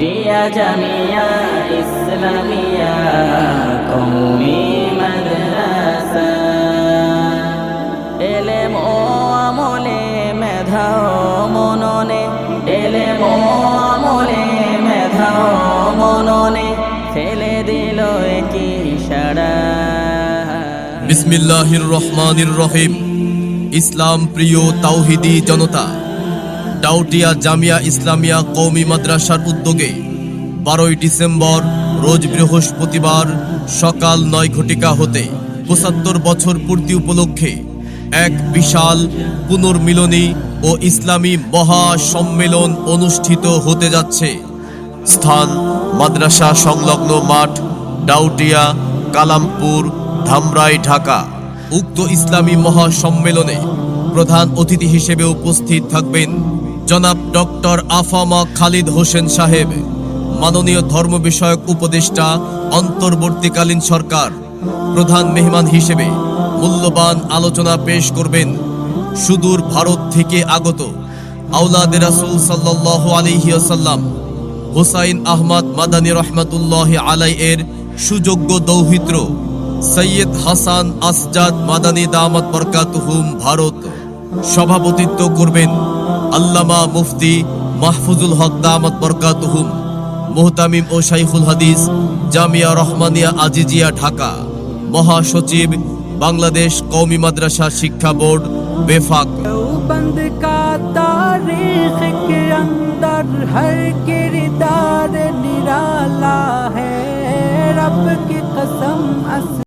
ডাউটিয়া জামিয়া ইসলামিয়া কৌমি মেধাও মননে মেধাও মননে দিল ইসলাম প্রিয় তাওহিদি জনতা ডাউটিয়া জামিয়া ইসলামিয়া কওমি মাদ্রাসার উদ্যোগে বারোই ডিসেম্বর রোজ বৃহস্পতিবার সকাল নয় ঘটিকা হতে পঁচাত্তর বছর পূর্তি উপলক্ষে এক বিশাল পুনর্মিলনী ও ইসলামী মহা সম্মেলন অনুষ্ঠিত হতে যাচ্ছে। স্থান মাদ্রাসা সংলগ্ন মাঠ ডাউটিয়া, কালামপুর, ধামরাই, ঢাকা। উক্ত ইসলামী মহাসম্মেলনে প্রধান অতিথি হিসেবে উপস্থিত থাকবেন জনাব ডক্টর আফামা খালিদ হোসেন সাহেব, মাননীয় ধর্ম বিষয়ক উপদেষ্টা, অন্তর্বর্তীকালীন সরকার, প্রধান মেহমান হিসেবে মূল্যবান আলোচনা পেশ করবেন সুদূর ভারত থেকে আগত আউলাদ রাসূল সাল্লাল্লাহু আলাইহি ওয়াসাল্লাম, হুসাইন আহমদ মাদানী রহমতুল্লাহ আলাই এর সুযোগ্য দৌহিত্র, সৈয়দ হাসান আসজাদ মাদানী দামাত বরকাতুহুম ভারত সভাপতিত্ব করবেন আল্লামা মুফতি মাহফুজুল হক দামত বরকাতহুম, মোহতামিম ও শাইখুল হাদিস, জামিয়া রহমানিয়া আজিজিয়া ঢাকা। মহাসচিব, বাংলাদেশ কৌমি মাদ্রাসা শিক্ষা বোর্ড, বেফাক।